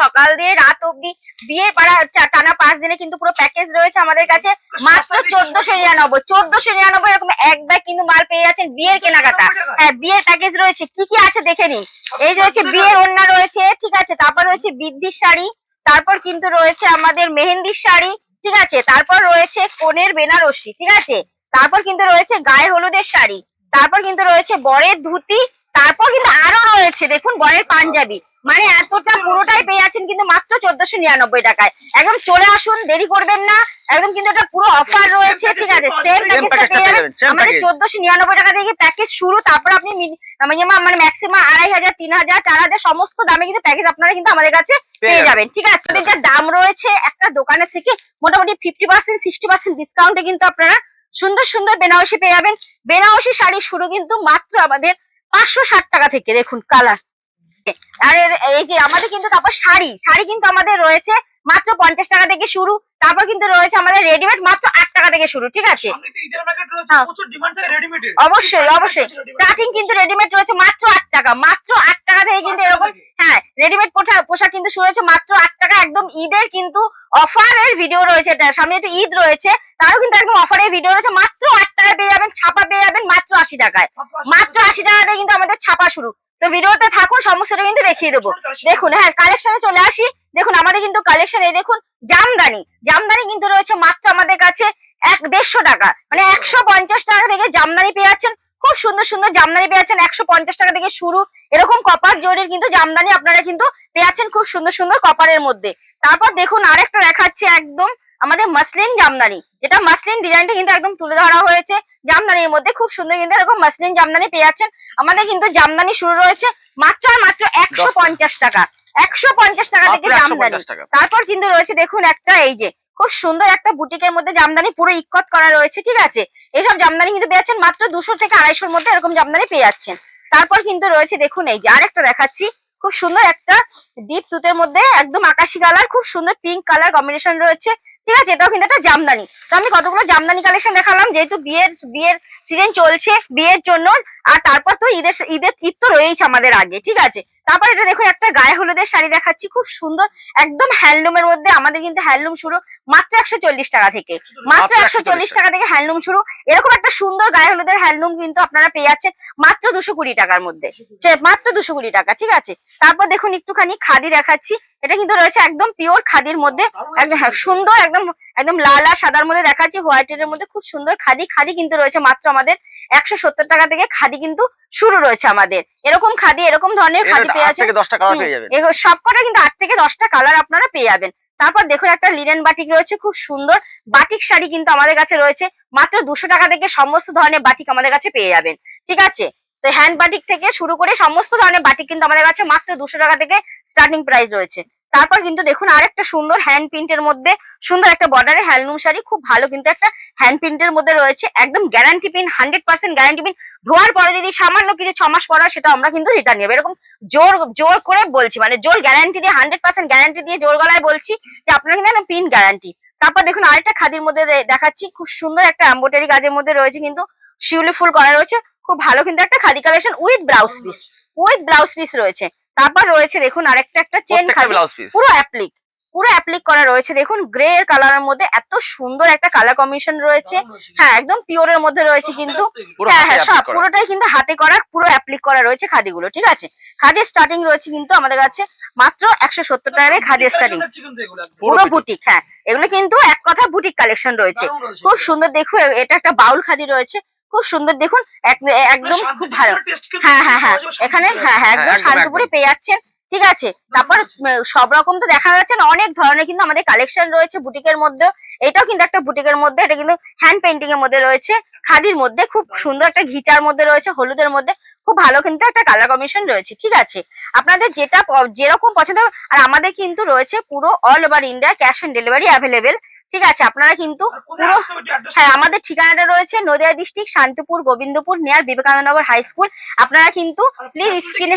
সকাল দিয়ে রাত অব্দি বিয়ের পাড়া টানা পাঁচ দিনে কিন্তু পুরো প্যাকেজ রয়েছে আমাদের কাছে। মাত্র চোদ্দশো নিরানব্বই চোদ্দশো নিরানব্বই এরকম এক ব্যাগ কিন্তু মাল পেয়ে যাচ্ছেন বিয়ের কেনাকাটা। হ্যাঁ বিয়ের প্যাকেজ রয়েছে। কি কি আছে দেখে নিন। এই রয়েছে বিয়ের ওড়না রয়েছে ঠিক আছে। তারপর রয়েছে বৃদ্ধির শাড়ি। তারপর কিন্তু রয়েছে আমাদের মেহেন্দির শাড়ি ঠিক আছে। তারপর রয়েছে কনের বেনারসি ঠিক আছে। তারপর কিন্তু রয়েছে গায়ে হলুদের শাড়ি। তারপর কিন্তু রয়েছে বরের ধুতি। তারপর কিন্তু আরও রয়েছে দেখুন বরের পাঞ্জাবি। মানে এতটা পুরোটাই পেয়ে যাচ্ছেন কিন্তু মাত্র চোদ্দশো নিরানব্বই টাকায়। একদম চলে আসুন দেরি করবেন না। একদম কিন্তু এটা পুরো অফার রয়েছে ঠিক আছে? সেম আমাদের চোদ্দশো নিরানব্বই টাকা থেকে প্যাকেজ শুরু? তারপর আপনি মিনিমাম মানে ম্যাক্সিমাম আড়াই হাজার তিন হাজার চার হাজার সমস্ত দামে কিন্তু প্যাকেজ আপনারা কিন্তু আমাদের কাছে পেয়ে যাবেন। ঠিক আছে? যা দাম রয়েছে একটা দোকানের থেকে মোটামুটি ফিফটি পার্সেন্ট সিক্সটি পার্সেন্ট ডিসকাউন্টে কিন্তু আপনারা সুন্দর সুন্দর বেনারসি পেয়ে যাবেন। বেনারসি শাড়ি শুরু কিন্তু মাত্র আমাদের পাঁচশো ষাট টাকা থেকে দেখুন কালার আর এই যে আমাদের কিন্তু তারপর শাড়ি। শাড়ি কিন্তু আমাদের রয়েছে মাত্র পঞ্চাশ টাকা থেকে শুরু। তারপর কিন্তু রয়েছে আমাদের রেডিমেড মাত্র আট টাকা থেকে শুরু ঠিক আছে? হ্যাঁ। অবশ্যই অবশ্যই। স্টার্টিং কিন্তু রেডিমেড রয়েছে মাত্র আট টাকা মাত্র আট টাকা থেকে কিন্তু এরকম হ্যাঁ রেডিমেড পোশাক কিন্তু শুরু হয়েছে মাত্র আট টাকা একদম ঈদের কিন্তু অফারের ভিডিও রয়েছে। এটা সামনে তো ঈদ রয়েছে তারও কিন্তু একদম অফারের ভিডিও রয়েছে মাত্র আট টাকায় পেয়ে যাবেন ছাপা পেয়ে যাবেন মাত্র আশি টাকায়। মাত্র আশি টাকাতে কিন্তু আমাদের ছাপা শুরু। তো ভিডিওতে থাকুন সমস্যাটা কিন্তু দেখিয়ে দেবো। দেখুন হ্যাঁ কালেকশনে চলে আসি। দেখুন আমাদের কিন্তু কালেকশন এই দেখুন জামদানি। জামদানি কিন্তু রয়েছে মাত্র আমাদের কাছে এক দেড়শো টাকা। মানে একশো পঞ্চাশ টাকা থেকে জামদানি পেয়ে যাচ্ছেন। খুব সুন্দর সুন্দর জামদানি পেয়ে যাচ্ছেন। একশো পঞ্চাশ টাকা থেকে শুরু। এরকম কপার জরির কিন্তু জামদানি আপনারা কিন্তু পেয়ে যাচ্ছেন খুব সুন্দর সুন্দর কপারের মধ্যে। তারপর দেখুন আরেকটা দেখাচ্ছে একদম। আমাদের মাসলিন জামদানি। যেটা মাসলিন ডিজাইনটা কিন্তু একদম তুলে ধরা হয়েছে। জামদানির মধ্যে খুব সুন্দর কিন্তু এরকম মাসলিন জামদানি পেয়ে যাচ্ছেন। আমাদের কিন্তু জামদানি শুরু রয়েছে মাত্র আর মাত্র একশো পঞ্চাশ টাকা। একশো পঞ্চাশ টাকা থেকে জামদানি। তারপর কিন্তু রয়েছে দেখুন একটা এই যে খুব সুন্দর একটা বুটিকের মধ্যে জামদানি পুরো ইকট করা রয়েছে ঠিক আছে? এইসব জামদানি কিন্তু পেয়ে যাচ্ছেন মাত্র দুশো থেকে আড়াইশোর মধ্যে এরকম জামদানি পেয়ে যাচ্ছেন। তারপর কিন্তু রয়েছে দেখুন এই যে আরেকটা দেখাচ্ছি। খুব সুন্দর একটা ডিপ তুতের মধ্যে একদম আকাশি কালার খুব সুন্দর পিঙ্ক কালার কম্বিনেশন রয়েছে। ঠিক আছে? এটাও কিন্তু একটা জামদানি। তো আমি কতগুলো জামদানি কালেকশন দেখালাম, যেহেতু বিয়ের বিয়ের সিজন চলছে, বিয়ের জন্য, আর তারপর তো ঈদের ঈদের ঈদ তো রয়েইছে আমাদের আগে, ঠিক আছে? তারপর এটা দেখুন একটা গায়ে হলুদের শাড়ি দেখাচ্ছি খুব সুন্দর একদম হ্যান্ডলুমের মধ্যে আমাদের কিন্তু হ্যান্ডলুম শুরু মাত্র একশো চল্লিশ টাকা থেকে। মাত্র একশো চল্লিশ টাকা। থেকে হ্যান্ডলুম শুরু। এরকম একটা সুন্দর গায়ে হলুদের হ্যান্ডলুম কিন্তু আপনারা পেয়ে যাচ্ছেন মাত্র দুশো কুড়ি টাকার মধ্যে। মাত্র দুশো কুড়ি টাকা ঠিক আছে? তারপর দেখুন একটুখানি খাদি দেখাচ্ছি। এটা কিন্তু রয়েছে একদম পিওর খাদির মধ্যে একদম সুন্দর একদম একদম লাল আর সাদার মধ্যে দেখাচ্ছি হোয়াইটের মধ্যে খুব সুন্দর খাদি খাদি কিন্তু রয়েছে মাত্র আমাদের একশো সত্তর টাকা থেকে খাদি কিন্তু শুরু রয়েছে আমাদের। এরকম খাদি এরকম ধরনের খাদি পেয়ে এগুলো সবকটা কিন্তু আট থেকে দশটা কালার আপনারা পেয়ে যাবেন। তারপর দেখুন একটা লিনেন বাটিক রয়েছে খুব সুন্দর বাটিক শাড়ি কিন্তু আমাদের কাছে রয়েছে। মাত্র দুশো টাকা থেকে সমস্ত ধরনের বাটিক আমাদের কাছে পেয়ে যাবেন ঠিক আছে? তো হ্যান্ড বাটিক থেকে শুরু করে সমস্ত ধরনের বাটিক কিন্তু আমাদের কাছে মাত্র দুশো টাকা থেকে স্টার্টিং প্রাইস রয়েছে। তারপর কিন্তু দেখুন আরেকটা সুন্দর হ্যান্ড প্রিন্টের মধ্যে, সুন্দর একটা বর্ডারের হ্যান্ডলুম শাড়ি, খুব ভালো কিন্তু একটা হ্যান্ড প্রিন্টের মধ্যে রয়েছে, একদম guarantee pin hundred percent guarantee pin ধোয়ার পরে যদি সামান্য কিছু ছ মাস পর সেটা আমরা কিন্তু রিটার্ন নেব। এরকম জোর জোর করে বলছি মানে জোর গ্যারান্টি দিয়ে হান্ড্রেড পার্সেন্ট গ্যারান্টি দিয়ে জোর গলায় বলছি যে আপনার কিন্তু পিন গ্যারান্টি তারপর দেখুন আরেকটা খাদির মধ্যে দেখাচ্ছি, খুব সুন্দর একটা এম্বোটারি কাজের মধ্যে রয়েছে কিন্তু শিউলি ফুল করা রয়েছে। খুব ভালো কিন্তু একটা khadi collection with blouse piece with blouse piece রয়েছে। তারপর রয়েছে দেখুন আরেকটা একটা চেন খাদি পুরো অ্যাপ্লিক পুরো অ্যাপ্লিক করা রয়েছে। দেখুন গ্রে এর কালারের মধ্যে এত সুন্দর একটা কালার কম্বিনেশন রয়েছে। হ্যাঁ একদম পিওরের মধ্যে রয়েছে কিন্তু হ্যাঁ হ্যাঁ সব পুরোটাই কিন্তু হাতে করা পুরো অ্যাপ্লিক করা রয়েছে খাদিগুলো ঠিক আছে? খাদির স্টার্টিং রয়েছে কিন্তু আমাদের কাছে মাত্র একশো সত্তর টাকা দিয়ে খাদির স্টার্টিং পুরো। বুটিক হ্যাঁ এগুলো কিন্তু এক কথা বুটিক কালেকশন রয়েছে। খুব সুন্দর দেখুন এটা একটা বাউল খাদি রয়েছে। খুব সুন্দর। দেখুন এক- একদম খুব ভালো। হ্যাঁ হ্যাঁ হ্যাঁ। এখানে হ্যাঁ হ্যাঁ একদম শান্তিপুরে পেয়ে যাচ্ছেন। ঠিক আছে? তারপর সব রকম তো দেখা যাচ্ছে না অনেক ধরনের কিন্তু আমাদের কালেকশন রয়েছে বুটিকের মধ্যে। এটাও কিন্তু একটা বুটিকের মধ্যে এটা কিন্তু হ্যান্ড পেন্টিং এর মধ্যে রয়েছে। খাদির মধ্যে খুব সুন্দর একটা ঘিচার মধ্যে রয়েছে হলুদের মধ্যে। খুব ভালো কিন্তু একটা কালার কমিশন রয়েছে ঠিক আছে? আপনাদের যেটা যেরকম পছন্দ হবে আর আমাদের কিন্তু রয়েছে পুরো all over India cash on delivery available ঠিক আছে আপনারা কিন্তু পুরো হ্যাঁ আমাদের ঠিকানাটা রয়েছে Nadia district Shantipur Gobindapur near Vivekanandanagar high school আপনারা কিন্তু প্লিজ স্ক্রিনে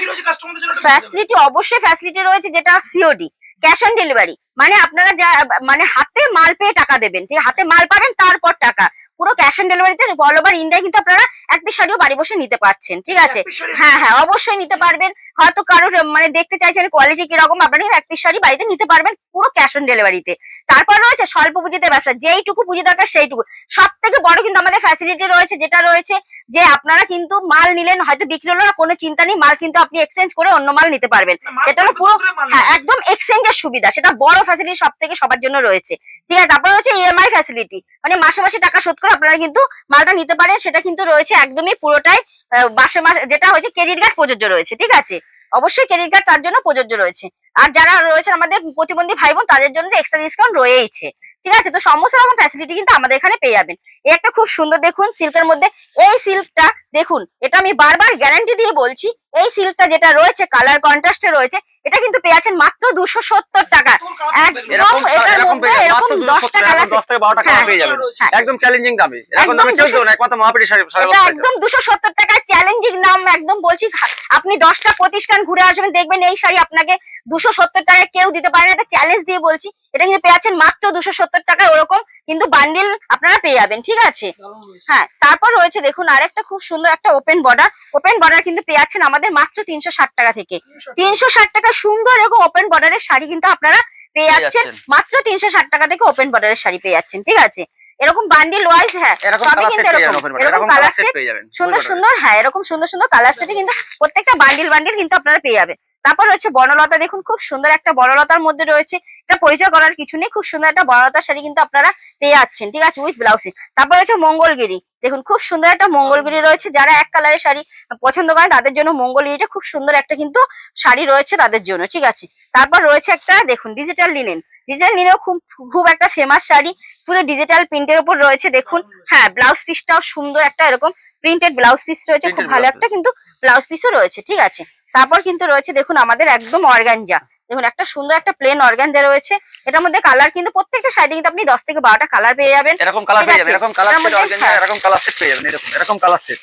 ফ্যাসিলিটি অবশ্যই ফ্যাসিলিটি রয়েছে যেটা সিওডি ক্যাশ অন ডেলিভারি মানে আপনারা যা মানে হাতে মাল পেয়ে টাকা দেবেন ঠিক হাতে মাল পাবেন তারপর টাকা। পুরো ক্যাশ অন ডেলিভারিতে অল ওভার ইন্ডিয়া কিন্তু আপনারা এক পিস শাড়িও বাড়ি বসে নিতে পারছেন ঠিক আছে? হ্যাঁ হ্যাঁ অবশ্যই নিতে পারবেন। হয়তো কারোর মানে দেখতে চাইছেন কোয়ালিটি কীরকম আপনারা কিন্তু এক পিস শাড়ি বাড়িতে নিতে পারবেন পুরো ক্যাশ অন ডেলিভারিতে তারপর রয়েছে স্বল্প পুঁজিতে ব্যবসা যেইটুকু পুঁজি দরকার সেইটুকু। সব থেকে বড় কিন্তু আমাদের ফ্যাসিলিটি রয়েছে যেটা রয়েছে যে আপনারা কিন্তু মাল নিলেন হয়তো বিক্রি হলো না কোনো চিন্তা নেই মাল কিন্তু আপনি এক্সচেঞ্জ করে অন্য মাল নিতে পারবেন। সেটা হলো পুরো হ্যাঁ একদম এক্সচেঞ্জের সুবিধা সেটা বড় ফ্যাসিলিটি সব থেকে সবার জন্য রয়েছে। ঠিক আছে তারপরে হচ্ছে ইএমআই ফ্যাসিলিটি মানে মাসে মাসে টাকা শোধ করে আপনারা কিন্তু মালটা নিতে পারেন সেটা কিন্তু রয়েছে একদমই পুরোটাই মাসে মাসে যেটা হচ্ছে ক্রেডিট কার্ড প্রযোজ্য রয়েছে ঠিক আছে? অবশ্যই ক্রেডিট কার্ড তার জন্য প্রযোজ্য রয়েছে। আর যারা রয়েছে আমাদের প্রতিবন্ধী ভাই বোন তাদের জন্য এক্সট্রা ডিসকাউন্ট রয়েছে ঠিক আছে? তো সমস্ত রকম ফ্যাসিলিটি কিন্তু আমাদের এখানে পেয়ে যাবেন। এই একটা খুব সুন্দর দেখুন সিল্কের মধ্যে। এই সিল্কটা দেখুন এটা আমি বারবার গ্যারান্টি দিয়ে বলছি এই সিল্কটা যেটা রয়েছে কালার কন্ট্রাস্টে রয়েছে এটা কিন্তু পেয়ে যাচ্ছেন মাত্র দুশো সত্তর টাকা। একদম এরকম এটার মধ্যে এরকম মাত্র দুশো সত্তর কালার দশ থেকে বারোটা হ্যাঁ। কালার হ্যাঁ। একদম চ্যালেঞ্জিং দামে। একদম দুশো- সত্তর টাকার চ্যালেঞ্জিং নাম একদম বলছি আপনি দশটা প্রতিষ্ঠান ঘুরে আসবেন দেখবেন এই শাড়ি আপনাকে দুশো সত্তর টাকায় কেউ দিতে পারে না এটা চ্যালেঞ্জ দিয়ে বলছি। এটা কিন্তু পেয়ে যাচ্ছেন মাত্র দুশো সত্তর টাকায় ওরকম কিন্তু বান্ডিল আপনারা পেয়ে যাবেন ঠিক আছে? হ্যাঁ তারপর রয়েছে দেখুন আরেকটা খুব সুন্দর একটা ওপেন বর্ডার ওপেন বর্ডার কিন্তু পেয়ে যাচ্ছেন আমাদের মাত্র তিনশো ষাট টাকা থেকে। তিনশো ষাট। টাকা সুন্দর এরকম ওপেন বর্ডারের শাড়ি কিন্তু আপনারা পেয়ে যাচ্ছেন। মাত্র তিনশো ষাট টাকা থেকে ওপেন বর্ডারের শাড়ি পেয়ে যাচ্ছেন ঠিক আছে? এরকম বান্ডিল ওয়াইজ হ্যাঁ এরকম সবই কালার কিন্তু সেট এরকম এরকম কালার সেট সুন্দর সুন্দর হ্যাঁ এরকম সুন্দর সুন্দর কালার সেটে কিন্তু প্রত্যেকটা বান্ডিল বান্ডিল কিন্তু আপনারা পেয়ে যাবেন। তারপর রয়েছে বনলতা। দেখুন খুব সুন্দর একটা বনলতার মধ্যে রয়েছে। এটা পরিচয় করার কিছু নেই। খুব সুন্দর একটা বনলতার শাড়ি কিন্তু আপনারা পেয়ে যাচ্ছেন ঠিক আছে? উইথ ব্লাউজ তারপর রয়েছে মঙ্গলগিরি। দেখুন খুব সুন্দর একটা মঙ্গলগিরি রয়েছে। যারা এক কালারের শাড়ি পছন্দ করেন তাদের জন্য মঙ্গলগিরিটা খুব সুন্দর একটা কিন্তু শাড়ি রয়েছে তাদের জন্য ঠিক আছে? তারপর রয়েছে একটা দেখুন ডিজিটাল লিনেন ডিজিটাল লিনেও খুব খুব একটা ফেমাস শাড়ি। পুরো ডিজিটাল প্রিন্টের উপর রয়েছে দেখুন। হ্যাঁ ব্লাউজ পিসটাও সুন্দর একটা এরকম প্রিন্টেড ব্লাউজ পিস রয়েছে। খুব ভালো একটা কিন্তু ব্লাউজ পিসও রয়েছে ঠিক আছে? তারপর কিন্তু রয়েছে দেখুন আমাদের একদম অর্গানজা। দেখুন একটা সুন্দর একটা প্লেন অর্গানজা রয়েছে। এটার মধ্যে কালার কিন্তু প্রত্যেকটা শাড়ি কিন্তু আপনি দশ থেকে বারোটা কালার পেয়ে যাবেন। এরকম কালার পেয়ে যাবেন এরকম কালার সেট অর্গানজা হ্যাঁ। এরকম কালার সেট পেয়ে যাবেন এরকম এরকম কালার সেট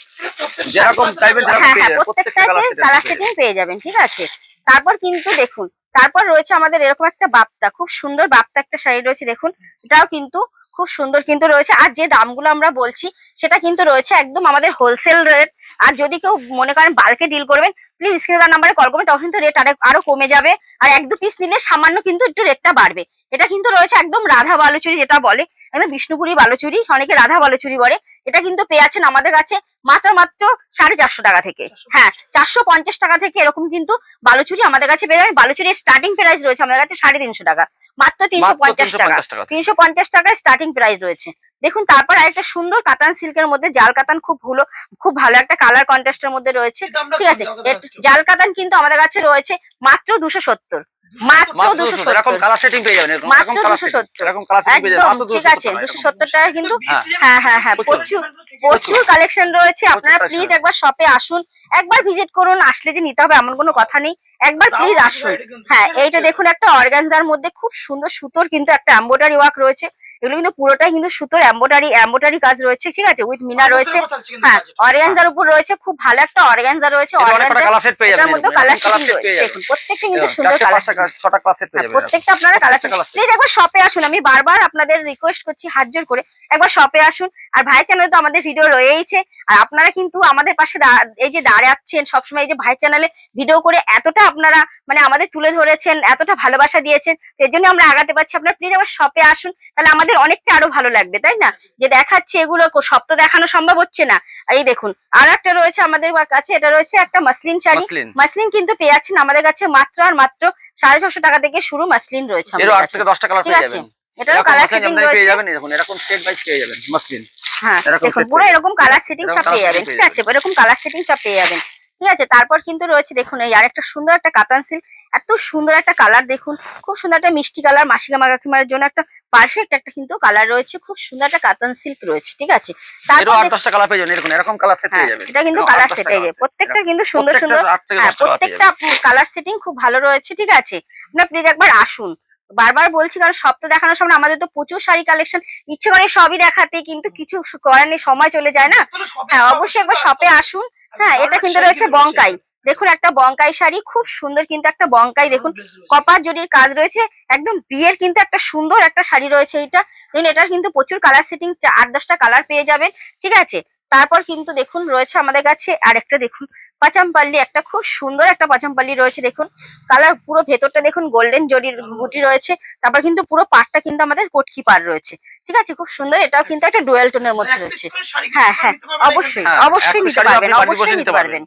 যেরকম চাইবেন সেরকম হ্যাঁ পেয়ে হ্যাঁ যাবেন প্রত্যেকটা কালার সেটিং পেয়ে যাবেন। ঠিক আছে? তারপর কিন্তু দেখুন তারপর রয়েছে আমাদের এরকম একটা বাপ্তা খুব সুন্দর বাপ্তা একটা শাড়ি রয়েছে দেখুন। এটাও কিন্তু খুব সুন্দর কিন্তু রয়েছে। আর যে দামগুলো আমরা বলছি সেটা কিন্তু রয়েছে একদম আমাদের হোলসেল রেট আর যদি কেউ মনে করেন বাল্কে ডিল করবেন প্লিজ স্ক্রিনে নাম্বারে কল করবেন তখন কিন্তু রেট আরও কমে যাবে। আর এক দু পিস নিলে সামান্য কিন্তু একটু রেটটা বাড়বে। এটা কিন্তু রয়েছে একদম রাধা বালুচুরি যেটা বলে একদম বিষ্ণুপুরি বালুচুরি অনেকে রাধা বালুচুরি বলে। এটা কিন্তু পেয়ে আছেন আমাদের কাছে মাত্র মাত্র সাড়ে চারশো টাকা থেকে। হ্যাঁ চারশো পঞ্চাশ টাকা থেকে এরকম কিন্তু বালুচুরি আমাদের কাছে পেয়ে যাবেন। বালুচুরির স্টার্টিং প্রাইস রয়েছে আমাদের কাছে সাড়ে তিনশো টাকা। মাত্র তিনশো পঞ্চাশ টাকা পঞ্চাশ টাকা। তিনশো পঞ্চাশ টাকায় স্টার্টিং প্রাইস রয়েছে। দেখুন তারপর আরেকটা সুন্দর কাতান সিল্কের মধ্যে জাল কাতান খুব ভালো খুব ভালো একটা কালার কন্ট্রাস্টের মধ্যে রয়েছে। ঠিক আছে জাল কাতান কিন্তু আমাদের কাছে রয়েছে মাত্র দুশো সত্তর। মাত্র দুশো সত্তর। কালার সেটিং পেয়ে যাবেন এরকম মাত্র এরকম কালার 270 এরকম কালার সেটিং পেয়ে যাবেন। একদম ঠিক আছে দুশো সত্তর টাকা কিন্তু হ্যাঁ। হ্যাঁ হ্যাঁ হ্যাঁ প্রচুর। প্রচুর কালেকশন রয়েছে। আপনারা প্লিজ একবার শপে আসুন। একবার ভিজিট করুন আসলে যে নিতে হবে এমন কোনো কথা নেই। একবার প্লিজ আসুন। হ্যাঁ এইটা দেখুন একটা অর্গানজার মধ্যে খুব সুন্দর সুতোর কিন্তু একটা এম্বোটারি ওয়ার্ক রয়েছে। এগুলো কিন্তু পুরোটাই কিন্তু সুতোর এম্বোটারি এম্বোটারি কাজ রয়েছে ঠিক আছে? উইথ মিনা রয়েছে। হ্যাঁ অর্গানজার উপর রয়েছে খুব ভালো একটা অর্গানজা রয়েছে। এর অনেক কটা অর্গানজা কালার সেট পেয়ে এটার মধ্যে কালার সেটিং সেট রয়েছে। যাবেন। দেখুন প্রত্যেকটা কিন্তু সুন্দর কালার সেট হ্যাঁ, প্রত্যেকটা আপনারা কালার set। প্লিজ একবার শপে আসুন আমি বারবার আপনাদের রিকোয়েস্ট করছি হাত জোর করে। একবার শপে আসুন। আর ভাই চ্যানেলে তো আমাদের ভিডিও রয়েইছে। আর আপনারা কিন্তু আমাদের পাশে এই যে দাঁড়াচ্ছেন সবসময় এই যে ভাই চ্যানেলে ভিডিও করে এতটা আপনারা মানে আমাদের তুলে ধরেছেন এতটা ভালোবাসা দিয়েছেন এর জন্য আমরা আগাতে পারছি। আপনারা প্লিজ আবার শপে আসুন তাহলে আমাদের অনেকটা আরও ভালো লাগবে তাই না? যে দেখাচ্ছে এগুলো সব তো দেখানো সম্ভব হচ্ছে না। এই দেখুন আর একটা রয়েছে আমাদের কাছে এটা রয়েছে একটা মাসলিন শাড়ি। মসলিন কিন্তু পেয়ে যাচ্ছেন আমাদের কাছে মাত্র আর মাত্র সাড়ে ছশো টাকা থেকে শুরু মাসলিন রয়েছে ঠিক আছে? এটারও কালার সেটিং পেয়ে রয়েছে। যাবেন দেখুন এরকম সেট বাইজ পেয়ে যাবেন মসলিন হ্যাঁ দেখুন পুরো এরকম কালার সেটিং সব পেয়ে যাবেন ঠিক আছে? এরকম কালার সেটিং সব পেয়ে যাবেন। ঠিক আছে? তারপর কিন্তু রয়েছে দেখুন এই আরেকটা সুন্দর একটা কাতান সিল্ক এত সুন্দর একটা কালার দেখুন। খুব সুন্দর একটা মিষ্টি কালার মাসিকা মাগাকিমার জন্য একটা পারফেক্ট একটা কিন্তু কালার রয়েছে। খুব সুন্দর একটা কাতান সিল্ক রয়েছে ঠিক আছে? তারপর আট দশটা কালার পেয়ে যাবেন। এরকম এরকম কালার সেট হ্যাঁ পেয়ে যাবেন। এটা কিন্তু কালার সেট এই যে colour set, প্রত্যেকটা কিন্তু সুন্দর সুন্দর হ্যাঁ প্রত্যেকটা কালার সেটিং খুব ভালো রয়েছে ঠিক আছে? আপনার প্লিজ একবার আসুন। বারবার বলছি কারণ সব তো দেখানোর সময় আমাদের তো প্রচুর শাড়ি কালেকশন ইচ্ছে করে সবই দেখাতে কিন্তু কিছু করার নেই সময় চলে যায় না। হ্যাঁ অবশ্যই একবার শপে আসুন। হ্যাঁ এটা কিন্তু রয়েছে বঙ্কাই দেখুন একটা বঙ্কাই শাড়ি খুব সুন্দর কিন্তু একটা বঙ্কাই দেখুন কপার জরির কাজ রয়েছে। একদম বিয়ের কিন্তু একটা সুন্দর একটা শাড়ি রয়েছে এটা দেখুন এটার কিন্তু প্রচুর কালার সেটিং আট দশটা কালার পেয়ে যাবেন ঠিক আছে? তারপর কিন্তু দেখুন রয়েছে আমাদের কাছে আর একটা দেখুন পাচামপাল্লি একটা খুব সুন্দর একটা পাচামপাল্লি রয়েছে দেখুন। কালার পুরো ভেতরটা দেখুন গোল্ডেন জরির গুটি রয়েছে। তারপর কিন্তু পুরো পাটটা কিন্তু আমাদের কটকি পার রয়েছে। ঠিক আছে? খুব সুন্দর এটাও কিন্তু একটা ডুয়েল টোনের মধ্যে রয়েছে। হ্যাঁ হ্যাঁ অবশ্যই হ্যাঁ, অবশ্যই একটা নিতে পারবেন আপনি বাড়ি বসে অবশ্যই নিতে পারবেন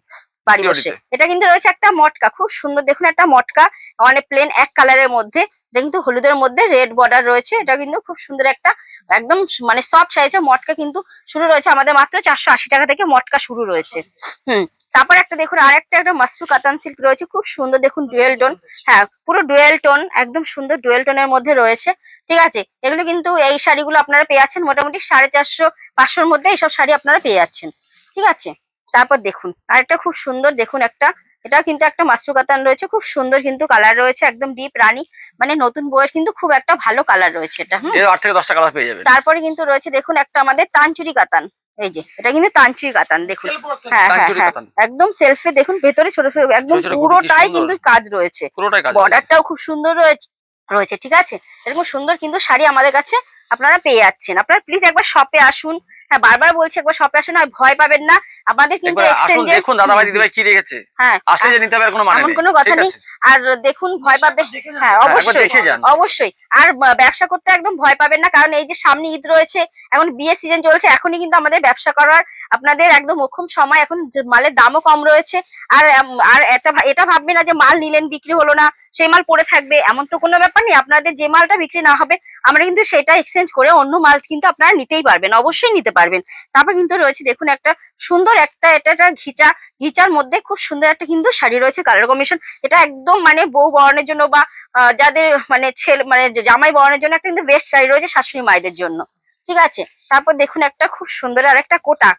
বাড়ি বসে। এটা কিন্তু রয়েছে একটা মটকা খুব সুন্দর দেখুন একটা মটকা মানে প্লেন এক কালারের মধ্যে। কিন্তু হলুদের মধ্যে রেড বর্ডার রয়েছে এটা কিন্তু খুব সুন্দর একটা একদম মানে সফট সাইজের মটকা কিন্তু শুরু রয়েছে আমাদের মাত্র চারশো আশি টাকা থেকে মটকা শুরু রয়েছে। হুম তারপর একটা দেখুন আর একটা একটা মাসরু কাতান সিল্ক রয়েছে খুব সুন্দর দেখুন ডুয়েল টোন হ্যাঁ পুরো ডুয়েল টোন একদম সুন্দর ডুয়েল টোনের মধ্যে রয়েছে। ঠিক আছে? এগুলো কিন্তু এই শাড়িগুলো আপনারা পেয়ে যাচ্ছেন মোটামুটি সাড়ে চারশো পাঁচশোর মধ্যে এইসব শাড়ি আপনারা পেয়ে যাচ্ছেন। ঠিক আছে? তারপর দেখুন আরেকটা খুব সুন্দর দেখুন একটা এটাও কিন্তু একটা মাসরু কাতান রয়েছে খুব সুন্দর কিন্তু কালার রয়েছে একদম ডিপ রানী। মানে নতুন বইয়ের কিন্তু খুব একটা ভালো কালার রয়েছে এটা হুম। থেকে দশটা কালার পেয়ে যাবেন। তারপরে কিন্তু রয়েছে দেখুন একটা আমাদের তানচুরি কাতান। এই যে। এটা কিন্তু তানচুরি কাতান দেখুন। হ্যাঁ হ্যাঁ হ্যাঁ। একদম সেলফে দেখুন ভেতরে ছোট ছোট একদম পুরোটাই কিন্তু কাজ রয়েছে। বর্ডারটাও খুব সুন্দর রয়েছে রয়েছে ঠিক আছে? এরকম সুন্দর কিন্তু শাড়ি আমাদের কাছে আপনারা পেয়ে যাচ্ছেন। আপনারা প্লিজ একবার শপে আসুন। হ্যাঁ বারবার বলছি একবার শপে আসুন আর ভয় পাবেন না। আমাদের কিন্তু দেখুন দাদা ভাই দিদি ভাই কি রেখেছে হ্যাঁ আসলে যে নিতে হবে কোনো মানে এমন কোনো কথা নেই। আর দেখুন ভয় পাবে। হ্যাঁ অবশ্যই। অবশ্যই। আর ব্যবসা করতে একদম ভয় পাবেন না কারণ এই যে সামনে ঈদ রয়েছে এখন বিয়ে সিজন চলছে এখনই কিন্তু আমাদের ব্যবসা করার আপনাদের একদম মোক্ষম সময়। এখন মালের দামও কম রয়েছে আর আর এটা এটা ভাববে না যে মাল নিলেন বিক্রি হলো না সেই মাল পড়ে থাকবে এমন তো কোনো ব্যাপার নেই। আপনাদের যে মালটা বিক্রি না হবে আমরা কিন্তু সেটা এক্সচেঞ্জ করে অন্য মাল কিন্তু আপনারা নিতেই পারবেন অবশ্যই নিতে পারবেন। তারপর কিন্তু রয়েছে দেখুন একটা সুন্দর একটা এটা একটা ঘিচা ঘিচার মধ্যে খুব সুন্দর একটা কিন্তু শাড়ি রয়েছে কালার কমিশন এটা একদম মানে বউ বরণের জন্য বা যাদের মানে ছেলে মানে জামাই বরণের জন্য একটা কিন্তু বেস্ট শাড়ি রয়েছে শাশুড়ি মায়েদের জন্য। ঠিক আছে? তারপর দেখুন একটা খুব সুন্দর আর একটা কোটা।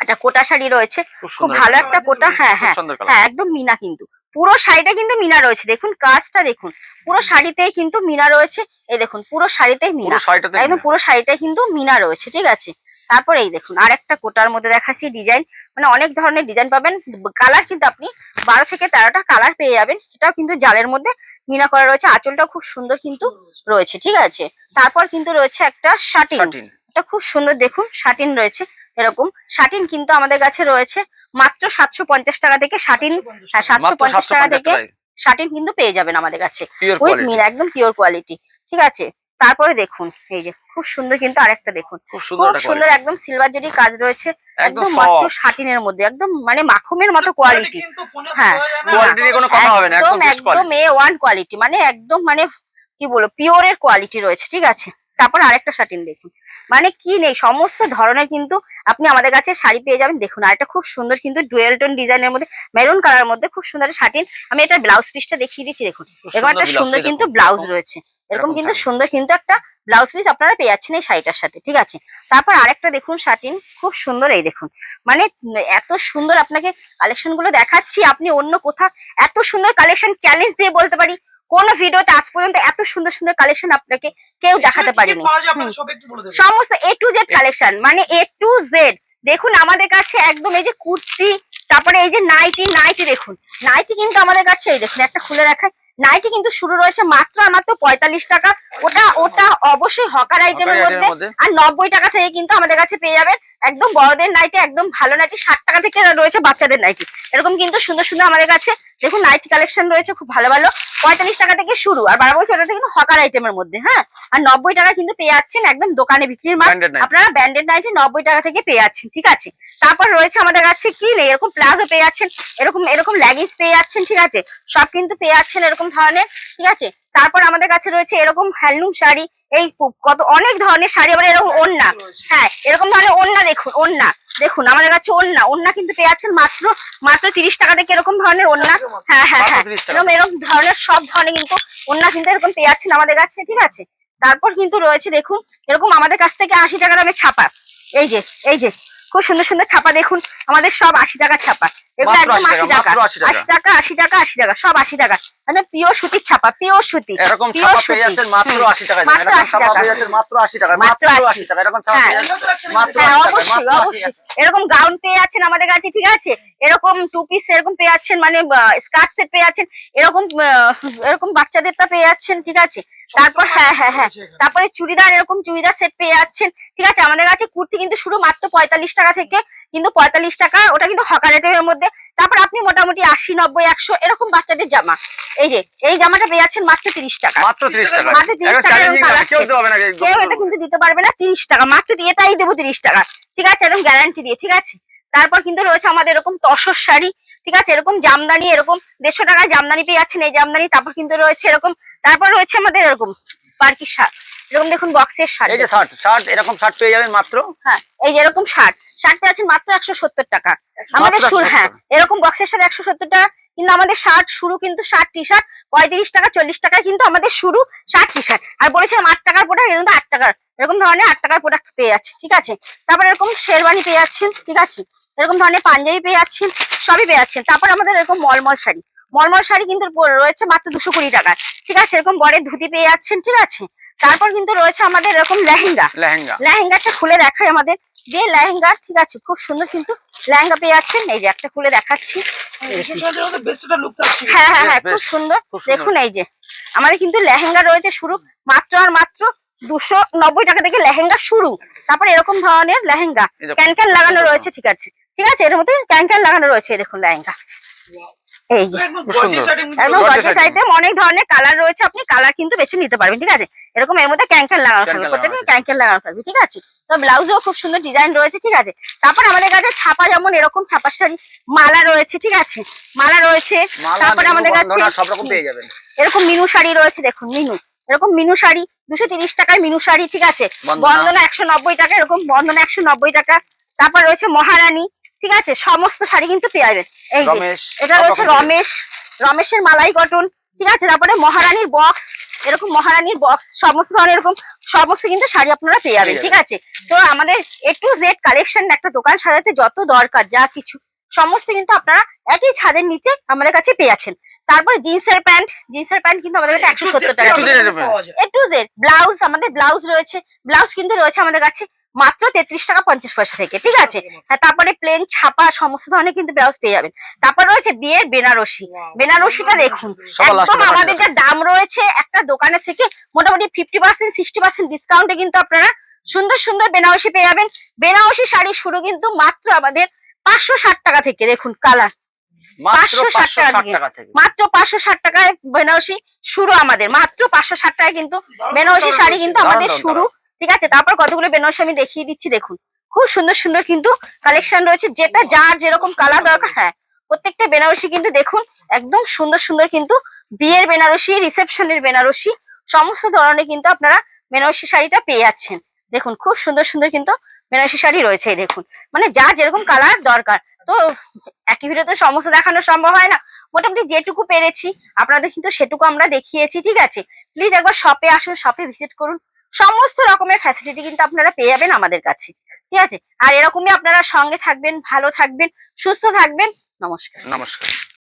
একটা কোটা শাড়ি রয়েছে। খুব ভালো একটা কোটা হ্যাঁ হ্যাঁ হ্যাঁ একদম মিনা কিন্তু। পুরো শাড়িটা কিন্তু মিনা রয়েছে। দেখুন কাজটা দেখুন। পুরো শাড়িতেই কিন্তু মিনা রয়েছে। এই দেখুন পুরো শাড়িতেই মিনা। একদম পুরো শাড়িটাই কিন্তু মিনা রয়েছে। ঠিক আছে? তারপর এই দেখুন আর একটা কোটার মধ্যে দেখাচ্ছি ডিজাইন মানে অনেক ধরনের ডিজাইন পাবেন। কালার কিন্তু আপনি বারো থেকে তেরোটা কালার পেয়ে যাবেন। সেটাও কিন্তু জালের মধ্যে মিনা করা রয়েছে। আঁচলটাও খুব সুন্দর কিন্তু রয়েছে ঠিক আছে? তারপর কিন্তু রয়েছে একটা শাটিন এটা খুব সুন্দর দেখুন শাটিন রয়েছে এরকম। শাটিন কিন্তু আমাদের কাছে রয়েছে মাত্র সাতশো পঞ্চাশ টাকা থেকে শাটিন হ্যাঁ সাতশো পঞ্চাশ টাকা থেকে শাটিন কিন্তু পেয়ে যাবেন আমাদের কাছে। উইথ মিন একদম পিওর কোয়ালিটি ঠিক আছে? তারপরে দেখুন এই যে খুব সুন্দর কিন্তু আরেকটা দেখুন। খুব সুন্দর। একদম সিলভার জরির কাজ রয়েছে একদম মাত্র সাটিনের শাটিনের মধ্যে একদম মানে মাখুমের মতো কোয়ালিটি হ্যাঁ, Quality নিয়ে কোনো কথা হবে না, একদম একদম এ ওয়ান কোয়ালিটি মানে একদম মানে কি বলব পিওরের কোয়ালিটি রয়েছে ঠিক আছে? তারপর আরেকটা শাটিন দেখুন। মানে কি নেই? সমস্ত ধরনের কিন্তু আপনি আমাদের কাছে শাড়ি পেয়ে যাবেন। দেখুন আর একটা খুব সুন্দর কিন্তু ডুয়েল টোন ডিজাইনের মধ্যে মেরুন কালার মধ্যে খুব সুন্দর শাটিন আমি এটা ব্লাউজ পিসটা দেখিয়ে দিচ্ছি দেখুন। এরকম একটা সুন্দর কিন্তু ব্লাউজ রয়েছে। এরকম এরকম কিন্তু সুন্দর কিন্তু একটা ব্লাউজ পিস আপনারা পেয়ে যাচ্ছেন এই শাড়িটার সাথে ঠিক আছে? তারপর আরেকটা দেখুন শাটিন খুব সুন্দর এই দেখুন। মানে এত সুন্দর আপনাকে কালেকশনগুলো দেখাচ্ছি আপনি অন্য কোথাও এত সুন্দর কালেকশন চ্যালেঞ্জ দিয়ে বলতে পারি কোন ভিডিওতে আজ পর্যন্ত এত সুন্দর সুন্দর কালেকশন আপনাকে কেউ দেখাতে পারেনি। সমস্ত এ টু জেড কালেকশন মানে এ টু জেড দেখুন আমাদের কাছে একদম এই যে কুর্তি তারপরে এই যে নাইটি নাইটি দেখুন। নাইটি কিন্তু আমাদের কাছে এই দেখুন একটা খুলে দেখায় নাইটি কিন্তু শুরু রয়েছে মাত্র আমার তো পঁয়তাল্লিশ টাকা। ওটা ওটা অবশ্যই হকার আইটেমের মধ্যে। আর নব্বই টাকা থেকে কিন্তু আমাদের কাছে পেয়ে যাবেন। একদম বড়দের নাইটি একদম ভালো নাইটি ষাট টাকা থেকে রয়েছে বাচ্চাদের নাইটি এরকম কিন্তু সুন্দর সুন্দর আমাদের কাছে দেখুন নাইটি কালেকশন রয়েছে খুব ভালো ভালো। পঁয়তাল্লিশ টাকা থেকে শুরু। আর বারো বছর কিন্তু হকার আইটেমের মধ্যে হ্যাঁ? আর নব্বই টাকা কিন্তু পেয়ে যাচ্ছেন একদম দোকানে বিক্রির মাল। আপনারা ব্র্যান্ডেড নাইটি নব্বই টাকা থেকে পেয়ে যাচ্ছেন ঠিক আছে? তারপর রয়েছে আমাদের কাছে কি? নেই এরকম প্লাজো পেয়ে যাচ্ছেন এরকম এরকম ল্যাগিংস পেয়ে যাচ্ছেন ঠিক আছে? সব কিন্তু পেয়ে যাচ্ছেন এরকম ধরনের ঠিক আছে? তারপর আমাদের কাছে রয়েছে এরকম হ্যান্ডলুম শাড়ি এই কত অনেক ধরনের শাড়ি আবার এরকম ওন্না হ্যাঁ এরকম ধরনের ওন্না দেখুন ওন্না দেখুন আমাদের কাছে ওন্না ওন্না কিন্তু পেয়ে আছেন মাত্র মাত্র তিরিশ টাকা থেকে এরকম ধরনের ওন্না হ্যাঁ হ্যাঁ হ্যাঁ। এরকম এরকম ধরনের সব ধরনের কিন্তু ওন্না কিন্তু এরকম পেয়ে আছেন আমাদের কাছে ঠিক আছে? তারপর কিন্তু রয়েছে দেখুন এরকম আমাদের কাছ থেকে আশি টাকা দামের ছাপা। এই যে এই যে খুব সুন্দর সুন্দর ছাপা দেখুন। আমাদের সব আশি টাকার ছাপা। এগুলো একদম আশি টাকা, টাকা। মাত্র 80 টাকা। আশি টাকা আশি টাকা আশি টাকা সব আশি টাকা। মানে পিওর সুতির ছাপা পিওর সুতি এরকম ছাপা পেয়ে যাচ্ছেন মাত্র আশি টাকা। মাত্র এরকম 80 ছাপা টাকা। পেয়ে যাচ্ছেন মাত্র আশি টাকা মাত্র মাত্র 80 আশি টাকা। এরকম ছাপা হ্যাঁ। পেয়ে যাচ্ছেন মাত্র হ্যাঁ 80 টাকা, অবশ্যই অবশ্যই। এরকম গাউন পেয়ে যাচ্ছেন আমাদের কাছে ঠিক আছে? এরকম টু পিস এরকম পেয়ে যাচ্ছেন মানে স্কার্ট সেট পেয়ে যাচ্ছেন। এরকম এরকম বাচ্চাদেরটা পেয়ে যাচ্ছেন ঠিক আছে? তারপর হ্যাঁ হ্যাঁ হ্যাঁ। তারপরে চুড়িদার এরকম চুড়িদার সেট পেয়ে যাচ্ছেন। ঠিক আছে আমাদের কাছে কুর্তি কিন্তু শুরু মাত্র পঁয়তাল্লিশ টাকা থেকে কিন্তু পঁয়তাল্লিশ টাকা ওটা কিন্তু হকার রেটের মধ্যে। তারপর আপনি মোটামুটি আশি নব্বই একশো এরকম বাচ্চাদের জামা। এই যে এই জামাটা পেয়ে যাচ্ছেন মাত্র তিরিশ টাকা। মাত্র 30 টাকা। মাত্র 30 টাকা এরকম challenging দামে colour কেউ set। দেবে না এই কেউ এটা কিন্তু দিতে পারবে না তিরিশ টাকা। মাত্র এটাই দেবো তিরিশ টাকা। ঠিক আছে এরকম গ্যারান্টি দিয়ে ঠিক আছে? তারপর কিন্তু রয়েছে আমাদের এরকম তসর শাড়ি। ঠিক আছে? এরকম জামদানি এরকম দেড়শো টাকায় জামদানি পেয়ে যাচ্ছেন এই জামদানি তারপর কিন্তু রয়েছে এরকম তারপর রয়েছে আমাদের এরকম পার্কি শার্ট। এরকম দেখুন বক্সের শার্ট। এই যে শার্ট শার্ট এরকম শার্ট পেয়ে যাবেন মাত্র? হ্যাঁ এই যে এরকম শার্ট শার্ট পেয়ে যাচ্ছেন মাত্র একশো সত্তর টাকা। আমাদের শুরু হ্যাঁ এরকম বক্সের সাথে একশো সত্তর টাকা কিন্তু আমাদের শার্ট শুরু কিন্তু শার্ট টি শার্ট পঁয়ত্রিশ টাকা চল্লিশ টাকায় কিন্তু আমাদের শুরু শার্ট টি শার্ট আর বলেছিলাম আট টাকার প্রোডাক্ট এরকম আট টাকার এরকম ধরনের আট টাকার প্রোডাক্ট পেয়ে যাচ্ছে ঠিক আছে? তারপর এরকম শেরবানি পেয়ে যাচ্ছেন ঠিক আছে? এরকম ধরনের পাঞ্জাবি পেয়ে যাচ্ছেন সবই পেয়ে যাচ্ছেন। তারপর আমাদের এরকম মলমল শাড়ি। মলমল শাড়ি কিন্তু রয়েছে মাত্র দুশো কুড়ি টাকায়। ঠিক আছে এরকম বরের ধুতি পেয়ে যাচ্ছেন ঠিক আছে? তারপর কিন্তু রয়েছে আমাদের এরকম লেহেঙ্গা। লেহেঙ্গা। লেহেঙ্গাটা খুলে দেখায় আমাদের। যে লেহেঙ্গা ঠিক আছে খুব সুন্দর কিন্তু লেহেঙ্গা পেয়ে যাচ্ছেন। এই যে একটা খুলে দেখাচ্ছি। হ্যাঁ হ্যাঁ হ্যাঁ খুব সুন্দর। দেখুন এই যে আমাদের কিন্তু লেহেঙ্গা রয়েছে শুরু মাত্র আর মাত্র দুশো নব্বই টাকা থেকে লেহেঙ্গা শুরু। তারপর এরকম ধরনের লেহেঙ্গা ক্যান ক্যান লাগানো রয়েছে ঠিক আছে। ঠিক আছে এর মধ্যে ক্যান লাগানো রয়েছে দেখুন লেহেঙ্গা। এই যে একদম গর্জিয়াস আইটেম অনেক ধরনের কালার রয়েছে আপনি কালার কিন্তু বেছে নিতে পারবেন ঠিক আছে? এরকম এর মধ্যে ক্যাঙ্কেল লাগানো থাকবে প্রত্যেকটা লাগানো ক্যাঙ্কেল লাগানো থাকবে ঠিক আছে? তো ব্লাউজেও খুব সুন্দর ডিজাইন রয়েছে ঠিক আছে? তারপর আমাদের কাছে ছাপা যেমন এরকম ছাপার শাড়ি মালা রয়েছে ঠিক আছে? মালা রয়েছে তারপরে আমাদের কাছে সব রকম পেয়ে যাবেন। এরকম মিনু শাড়ি রয়েছে দেখুন মিনু। এরকম মিনু শাড়ি দুশো তিরিশ টাকায় মিনু শাড়ি ঠিক আছে। বন্দনা একশো নব্বই টাকা এরকম বন্দনা একশো নব্বই টাকা। তারপর রয়েছে মহারানী ঠিক আছে? সমস্ত শাড়ি কিন্তু পেয়ে যাবেন এই যে এটা রয়েছে রমেশ। রমেশের মালাই কটন ঠিক আছে? তারপরে মহারানীর বক্স এরকম মহারানীর বক্স সমস্ত ধরনের এরকম সমস্ত কিন্তু শাড়ি আপনারা পেয়ে যাবেন ঠিক আছে? তো আমাদের এ টু জেড কালেকশন একটা দোকান সাজাতে যত দরকার যা কিছু সমস্ত কিন্তু আপনারা একই ছাদের নিচে আমাদের কাছে পেয়ে যাচ্ছেন। তারপরে জিন্সের প্যান্ট জিন্সের প্যান্ট কিন্তু আমাদের কাছে একশো সত্তর টাকা। এ টু জেড ব্লাউজ আমাদের ব্লাউজ রয়েছে ব্লাউজ কিন্তু রয়েছে আমাদের কাছে মাত্র তেত্রিশ টাকা পঞ্চাশ পয়সা থেকে ঠিক আছে? হ্যাঁ তারপরে প্লেন ছাপা সমস্ত ধরনের কিন্তু ব্লাউজ পেয়ে যাবেন। তারপর রয়েছে বিয়ের বেনারসি। বেনারসিটা দেখুন একদম আমাদের যা দাম রয়েছে একটা দোকানের থেকে মোটামুটি ফিফটি পার্সেন্ট সিক্সটি পার্সেন্ট ডিসকাউন্টে কিন্তু আপনারা সুন্দর সুন্দর বেনারসি পেয়ে যাবেন। বেনারসি শাড়ি শুরু কিন্তু মাত্র আমাদের পাঁচশো ষাট টাকা থেকে দেখুন কালার মাত্র পাঁচশো ষাট টাকা থেকে। মাত্র পাঁচশো ষাট টাকায় বেনারসি শুরু আমাদের। মাত্র পাঁচশো ষাট টাকায় কিন্তু বেনারসি শাড়ি কিন্তু আমাদের শুরু ঠিক আছে? তারপর কতগুলো বেনারসি আমি দেখিয়ে দিচ্ছি, দেখুন। খুব সুন্দর সুন্দর কিন্তু কালেকশন রয়েছে, যেটা যার যেরকম কালার দরকার হ্যাঁ। প্রত্যেকটা বেনারসি কিন্তু দেখুন, একদম সুন্দর সুন্দর কিন্তু বিয়ের বেনারসি রিসেপশনের বেনারসি, সমস্ত ধরনের কিন্তু আপনারা বেনারসি শাড়িটা পেয়ে যাচ্ছেন। দেখুন, খুব সুন্দর সুন্দর কিন্তু বেনারসি শাড়ি রয়েছে দেখুন। মানে যা যেরকম কালার দরকার। তো একই ভিডিওতে সমস্ত দেখানো সম্ভব হয় না। মোটামুটি যেটুকু পেরেছি, আপনাদের কিন্তু সেটুকু আমরা দেখিয়েছি, ঠিক আছে? প্লিজ একবার শপে আসুন শপে ভিজিট করুন। সমস্ত রকমের ফ্যাসিলিটি কিন্তু আপনারা পেয়ে যাবেন আমাদের কাছে। ঠিক আছে? আর এরকমই আপনারা সঙ্গে থাকবেন, ভালো থাকবেন, সুস্থ থাকবেন। নমস্কার। নমস্কার।